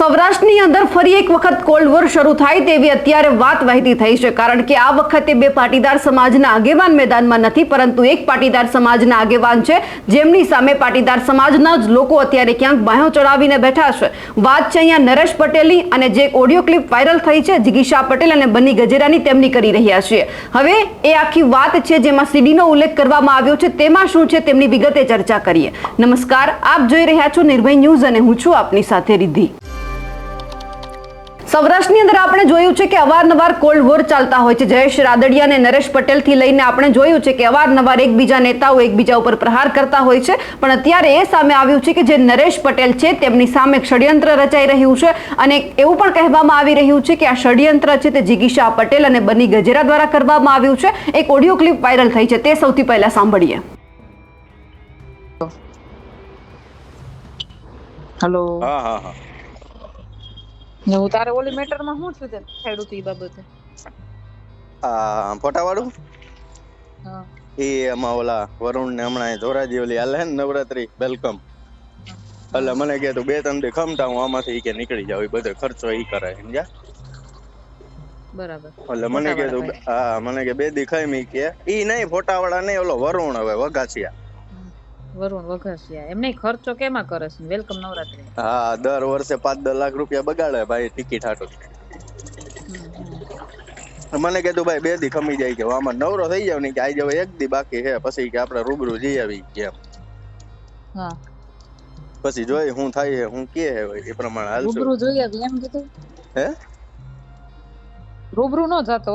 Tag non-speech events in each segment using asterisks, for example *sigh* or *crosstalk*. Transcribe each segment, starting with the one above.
સૌરાષ્ટ્રની અંદર ફરી એક વખત કોલ્ડ વોર શરૂ થાય તેવી અત્યારે વાત વહેતી થઈ છે. કારણ કે આ વખતે બે પાટીદાર સમાજના આગેવાન મેદાનમાં નથી, પરંતુ એક પાટીદાર સમાજના આગેવાન છે. જેમની સામે પાટીદાર સમાજના જ લોકો અત્યારે ક્યાંક બાહ્યો ચડાવીને બેઠા છે. વાત છે અહીંયા નરેશ પટેલની અને જે ઓડિયો ક્લિપ વાયરલ થઈ છે જિગીશા પટેલ અને બની ગજેરાની તેમની કરી રહ્યા છીએ. હવે એ આખી વાત છે જેમાં સીડીનો ઉલ્લેખ કરવામાં આવ્યો છે, તેમાં શું છે તેમની વિગતે ચર્ચા કરીએ. નમસ્કાર, આપ જોઈ રહ્યા છો નિર્ભય ન્યૂઝ અને હું છું આપની સાથે રિદ્ધિ. સૌરાષ્ટ્રની અંદર આપણે જોયું છે કે અવારનવાર કોલ્ડ વોર ચાલતા હોય છે. જયેશ રાદડિયા અને નરેશ પટેલથી લઈને આપણે જોયું છે કે અવારનવાર એકબીજા નેતાઓ એકબીજા ઉપર પ્રહાર કરતા હોય છે. પણ અત્યારે એ સામે આવ્યું છે કે જે નરેશ પટેલ છે તેમની સામે એક ષડયંત્ર રચાઈ રહ્યું છે. અને એવું પણ કહેવામાં આવી રહ્યું છે કે આ ષડયંત્ર છે તે જિગીશા પટેલ અને બની ગજેરા દ્વારા કરવામાં આવ્યું છે. એક ઓડિયો ક્લિપ વાયરલ થઈ છે. તે સૌથી પહેલા સાંભળીએ. હેલો હા હા હા. હું તારે ઓલી મેટરમાં શું થયું તે થયેલું હતું ઈ બાબતે? આ ફોટાવાળું? હા. એ એમાં ઓલા વરુણ ને હમણાં ધોરાજી ઓલી હાલે ને નવરાત્રી વેલકમ. એટલે મને કે તું બે ત્રણ દી ખમતા હું આમાંથી કે નીકળી જાવ બધો ખર્ચો ઈ કરે સમજ્યા? બરાબર. એટલે મને કે તું હા મને કે બે દી ખાઈ મી કે ઈ નહીં ફોટાવાળા નહીં ઓલો વરુણ હવે વગાસિયા હમ. વરુણ વઘાસિયા. એમને ખર્ચો કેમાં કરે છે? વેલકમ નવરાત્રી. હા દર વર્ષે પાંચ દસ લાખ રૂપિયા બગાડે ભાઈ ટિકિટ હાટો. મને કે તું ભાઈ બે દી ખમી જાય કે આમાં નવરો થઈ જાવ ને કે આઈ જાવ એક દી બાકી છે પછી કે આપણે રૂબરૂ જઈ આવી કે હા. પછી જોઈ હું થાય છે હું કે હે એ પ્રમાણે હાલશું. રૂબરૂ જોઈ આવી એમ કીધું? હે? રૂબરૂ નો જાતો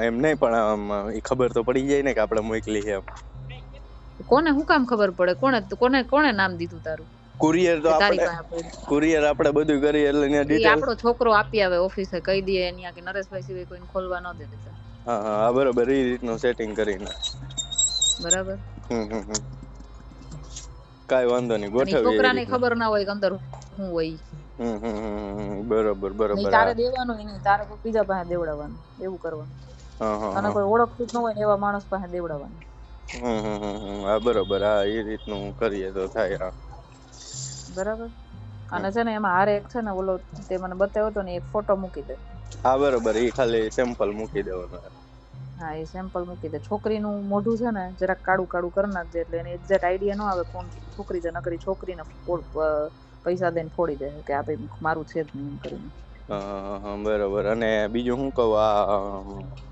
એમ નહીં પણ એ ખબર તો પડી જાય ને કે આપણે મોકલી છે કોને શું કામ ખબર પડે? કોને કોને કોને નામ દીધું તારું? કુરિયર તો આપણે કુરિયર આપણે બધું કરીએ એટલે ત્યાં ડિટેલ આપણો છોકરો આપી આવે ઓફિસે કહી દે અહીંયા કે નરેશભાઈ સિવાય કોઈને ખોલવા ન દે. દેતા હા હા હા બરોબર એ રીતનું સેટિંગ કરીને. બરાબર. હમ હમ હમ. કાંઈ વાંધો નહીં ગોઠવી છોકરાને ખબર ના હોય કે અંદર શું હોય. બરોબર બરોબર તારે દેવાનું નહીં તારે કોઈ બીજા પાસે દેવડાવવાનું એવું કરવાનું. અને કોઈ ઓળખતું ન હોય એવા માણસ પાસે દેવડાવવાનું. હા બરોબર હા એ રીતનું કરીએ તો થાય હા. બરાબર? અને છે ને એમાં હારે એક છે ને ઓલો તે મને બતાવ્યો હતો ને એક ફોટો મૂકી દે. હા બરોબર એ ખાલી સેમ્પલ મૂકી દેવાનું. હા એ સેમ્પલ મૂકી દે. છોકરીનું મોઢું છે ને જરાક કાળું કાળું કરી નાખજે એટલે એને એક્ઝેક્ટ આઈડિયા ન આવે કોણ છોકરી છે નકરી છોકરીને પૈસા દઈને ફોડી દે. કે આ ભાઈ મારું છે જ નહીં કરીને. બરોબર. અને બીજું શું કહું આ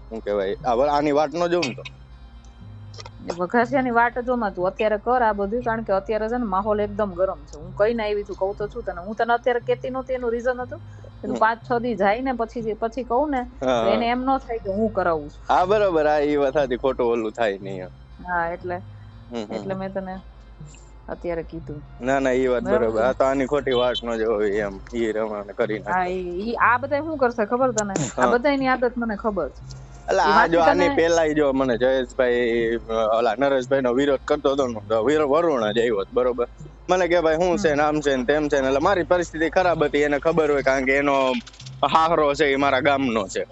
શું કહેવાય આ આની વાત ન જોઉં તો? વઘાસિયાની વાટ જોમાં તું. અત્યારે કર આ બધું કારણ કે અત્યારે છે ને માહોલ એકદમ ગરમ છે. હું કઈ ના આવી છું કહું તો છું તને. હું તને અત્યારે કેતી નહોતી એનું રીઝન હતું. પાંચ છ દી જાય ને પછી પછી કહું ને એને એમ ન થાય કે હું કરાવું છું. હા બરોબર. આ એ વાત હતી ખોટું ઓલું થાય નહીં હા એટલે. એટલે મેં તને અત્યારે કીધું. ના ના એ વાત બરાબર. આ તો આની ખોટી વાત ન જોવી એમ. ઈ રમાને કરી હા નાખે. ઈ ઈ આ બધા શું કરશે ખબર તને? આ. બધાની આદત મને ખબર છે. એટલે આ જો આની પેલા જો મને જયેશભાઈ ઓલા નરેશભાઈ નો વિરોધ કરતો હતો વીર વરુણ જ આવ્યો બરોબર? મને કે ભાઈ શું છે નામ છે ને તેમ છે ને એટલે મારી પરિસ્થિતિ ખરાબ હતી એને ખબર હોય કારણ કે એનો હાહરો છે એ મારા ગામનો છે.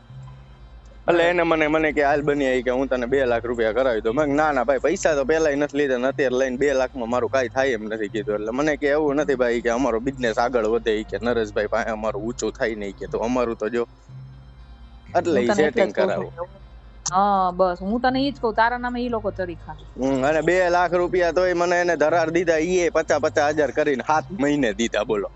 એટલે એને મને મને કે હાલ બની આવી કે હું તને બે લાખ રૂપિયા કરાવી દઉં. મેં ના ના ભાઈ પૈસા તો પેલા નથી લીધા ને અત્યારે લઈને બે લાખમાં મારું કાંઈ થાય એમ નથી કીધું. એટલે મને કે એવું નથી ભાઈ કે અમારો બિઝનેસ આગળ વધે કે નરેશભાઈ પાસે અમારું ઊંચું થાય નહીં કે તો અમારું તો જો એટલે સેટિંગ કરાવું. હા બસ. હું તને ઈ જ કહું તારા નામે ઈ લોકો ચરી ખા અને બે લાખ રૂપિયા તોય મને એને ધરાર દીધા ઈ પચાસ પચાસ હજાર કરીને સાત મહિને દીધા બોલો.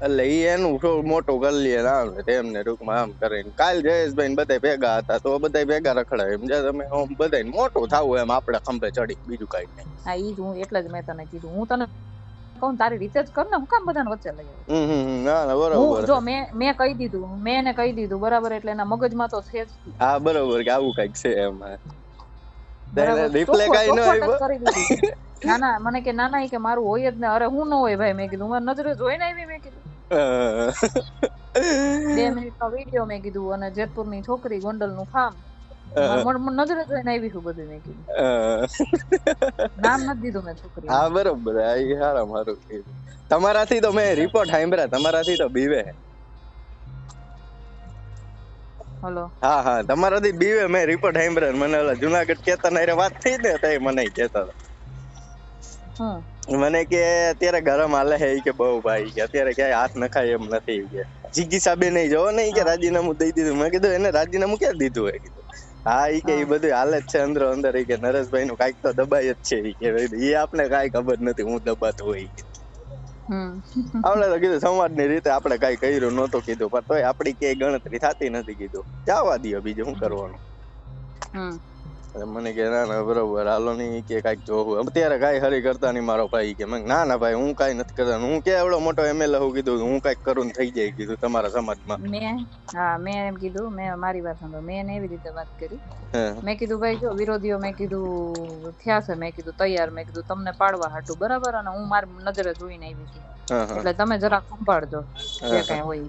એટલે ઈ એનું થોડું મોટું કરી લે ને આમ તેમને તેમ ટૂંકમાં આમ કરીને. કાલ જયેશભાઈ બધા ભેગા હતા તો બધા ભેગા રખડાય. એમ જે તમે આમ બધા મોટું થાવું એમ આપણે ખંભે ચડી બીજું કઈ નહીં. હા ઈ જ હું એટલે જ મેં તને કીધું. હું તને કહું તારી જ કર ને હું કામ બધાને વચ્ચે લઈ આવું? ના ના હું જો મેં મેં કહી દીધું મેં એને કહી દીધું બરાબર એટલે એના મગજમાં તો છે જ હા બરાબર કે આવું કંઈક છે એમ. રિપ્લે કઈ ન. ના ના મને કે ના ના કે મારું હોય જ ને અરે હું ન હોય ભાઈ મેં કીધું મારી નજરે જોઈને આવી મેં કીધું. બે મિનિટનો વીડિયો મેં કીધું અને જેતપુરની છોકરી ગોંડલનું ફાર્મ. મારી મ- નજરે જોઈને આવી છું બધું મેં કીધું. નામ નથી દીધું મેં છોકરી હા બરોબર. હા હારા મારું કીધું. તમારાથી તો મેં રિપોર્ટ સાંભળ્યા તમારાથી તો બીવે. હલો. હા હા તમારાથી બીવે મેં રિપોર્ટ સાંભળ્યા મને ઓલા જુનાગઢ કેતા હારે વાત થઈ ને તો મને કેતા હતા મને કે અત્યારે ગરમ હાલે હે. કે બહુ ભાઈ. કે અત્યારે ક્યાંય હાથ નખાય એમ નથી. કે જીગી સાબે નહીં જોવો ને કે રાજીનામું દઈ દીધું. મેં કીધું એને રાજીનામું ક્યાં દીધું? કીધું હા ઈ કે ઈ બધું હાલે જ છે અંદર અંદર. ઈ કે નરેશભાઈ નું કાઈક તો દબાય જ છે. ઈ કે ઈ આપણે કાઈ ખબર નથી હું દબાતો હોય આપણે તો કીધું સમાજની રીતે આપણે કઈ કર્યું નહોતું કીધું પણ તોય આપડી ક્યાંય ગણતરી થતી નથી કીધું. જવા દો બીજું શું કરવાનું? હમ. એટલે મને કે ના ના બરોબર હાલો નહીં કે કાંઈક જોવું અત્યારે કાંઈ હરી કરતા નહીં મારો ભાઈ કે મેં ના ના ભાઈ હું કાંઈ નથી કરતા. હું કે એવડો મોટો એમએલએ હું કીધું હું કાંઈક કરું ને થઈ જાય કીધું તમારા સમાજમાં. મેં હા મેં એમ કીધું મેં મારી વાત સાંભળો મેં એને એવી રીતે વાત કરી. મેં કીધું ભાઈ જો વિરોધીઓ મેં કીધું થયા છે મેં કીધું તૈયાર મેં કીધું તમને પાડવા હાટું બરાબર? અને હું મારી નજરે જોઈને આવી છું. એટલે તમે જરા સંભાળજો જે કઈ હોય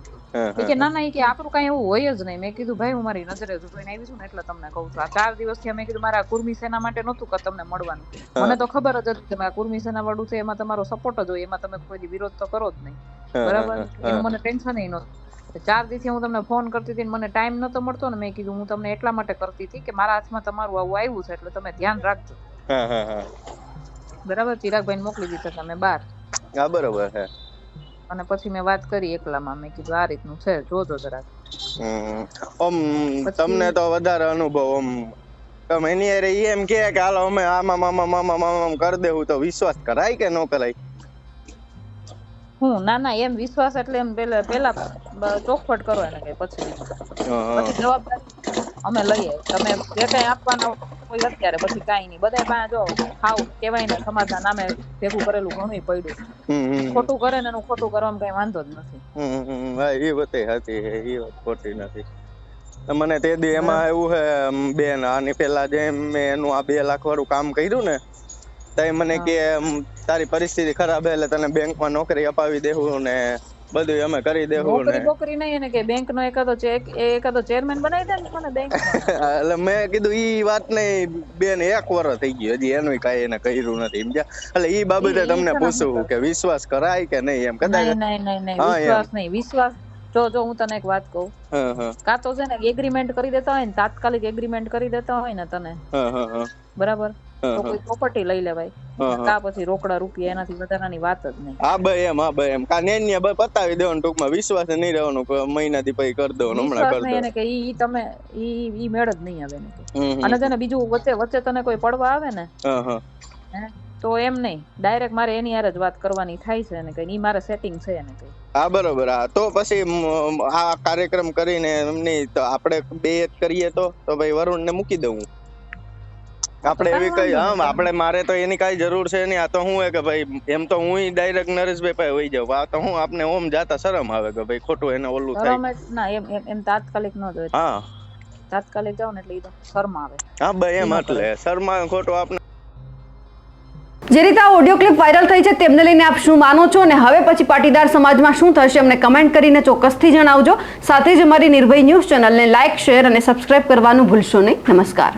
ઈ કે ના ના એ કે આપણું કઈ એવું હોય જ નહીં. મેં કીધું ભાઈ હું મારી નજરે જોઈને આવી છું ને એટલે તમને કહું છું. આ ચાર દિવસથી મેં કીધું મારા કુર્મી સેના માટે નહોતું કે તમને મળવાનું. મને તો ખબર જ હતી કે મારા કુર્મી સેના વાળું છે એમાં તમારો સપોર્ટ જ હોય. એમાં તમે કોઈ વિરોધ તો કરો જ નહીં. બરાબર? એનું મને ટેન્શન નહોતું. ચાર દિવસથી હું તમને ફોન કરતી હતી મને ટાઈમ નતો મળતો ને મેં કીધું હું તમને એટલા માટે કરતી હતી કે મારા હાથમાં તમારું આવું આવ્યું છે એટલે તમે ધ્યાન રાખજો. બરાબર? ચિરાગભાઈ મોકલી દીધા તમે બાર હા બરોબર હે. અને પછી મેં વાત કરી એકલામાં. મેં કીધું આ રીતનું છે જોજો જરાક. ઓમ તમને તો વધારે અનુભવ ઓમ તમે એની હારે એમ કે કે હાલો અમે આમાં મામા મામા મામા કરી દેવું. તો વિશ્વાસ કરાય કે ન કરાય? હું? ના ના એમ વિશ્વાસ એટલે એમ પેલા પેલા ચોખવટ કરો એને પછી. હા. પછી જવાબદારી અમે લઈએ. તમે જે કઈ આપવાના હોય અત્યારે પછી કાઈ નહીં. બધા પાસે જો ખાવ કેવાય ને સમાજના નામે ભેગું કરેલું ઘણું પડ્યું. ખોટું કરે ને એનું ખોટું કરવામાં કઈ વાંધો જ નથી. હા એ વાત હતી એ વાત ખોટી નથી. મને તે દી એમાં એવું છે બેન આની પેલા જે મેં એનું આ બે લાખ વાળું કામ કર્યું ને તઈ મને કે તારી પરિસ્થિતિ ખરાબ એટલે તને બેંકમાં નોકરી અપાવી દેવું ને બધું અમે કરી દેવું ને. નોકરી નહીં એને કે બેંક નો એકાદો ચેક એકાદો ચેરમેન બનાવી દે ને મને બેંક *laughs* એટલે મેં કીધું ઈ વાત નહીં બેન એક વર્ષ થઈ ગયું. હજી એનું કાંઈ એને કર્યું નથી. સમજ્યા એટલે ઈ બાબતે તમને પૂછું પૂછવું કે વિશ્વાસ કરાય કે નહીં? એમ કદાચ નહીં નહીં નહીં. વિશ્વાસ નહીં. વિશ્વાસ જો જો હું તને એક વાત કહું. હા હા. કાં તો છે ને એગ્રીમેન્ટ કરી દેતા હોય ને તાત્કાલિક એગ્રીમેન્ટ કરી દેતા હોય ને તને. હા હા હા. બરાબર? તો કોઈ પ્રોપર્ટી લઈ લેવાય. કા પછી રોકડા રૂપિયા એનાથી વધારાની વાત જ નહીં. હા બે એમ હા બે એમ. કા નેન્યા બે પતાવી દેવાનું ટૂંકમાં. વિશ્વાસ નહીં રહેવાનું મહિનાથી પછી કરી દેવાનું હમણાં કરી દેવાનું. કે ઈ ઈ તમે ઈ ઈ મેળ જ નહીં આવે હમ. અને તને બીજું વચ્ચે વચ્ચે તને કોઈ પડવા આવે ને? તો એમ નહીં. ડાયરેક્ટ મારે એની હારે જ વાત કરવાની થાય છે ને કઈ. ઈ મારે સેટિંગ છે ને કઈ. હા બરોબર. હા તો પછી આ કાર્યક્રમ કરીને એમની તો આપણે બે કરીએ તો? તો ભાઈ વરુણ ને મૂકી દઉં આપણે એવી કઈ વાંધો આપણે મારે તો એની કઈ જરૂર છે નહીં. આ તો હું કે ભાઈ એમ તો હું ડાયરેક્ટ નરેશભાઈ પાસે વહી જાઉં. આ તો હું આપને ઓમ જાતા શરમ આવે કે ભાઈ ખોટું એને ઓલું થાય. ના એમ એમ એમ તાત્કાલિક ન જોઈએ હા. તાત્કાલિક જાવ ને એટલે એ તો શરમ આવે. હા ભાઈ એમ એટલે. શર્મા ખોટું આપને જે રીતે આ ઓડિયો ક્લિપ વાયરલ થઈ છે તેમને લઈને આપ શું માનો છો અને હવે પછી પાટીદાર સમાજમાં શું થશે અમને કમેન્ટ કરીને ચોક્કસથી જણાવજો. સાથે જ અમારી નિર્ભય ન્યૂઝ ચેનલને લાઇક શેર અને સબસ્ક્રાઇબ કરવાનું ભૂલશો નહીં. નમસ્કાર.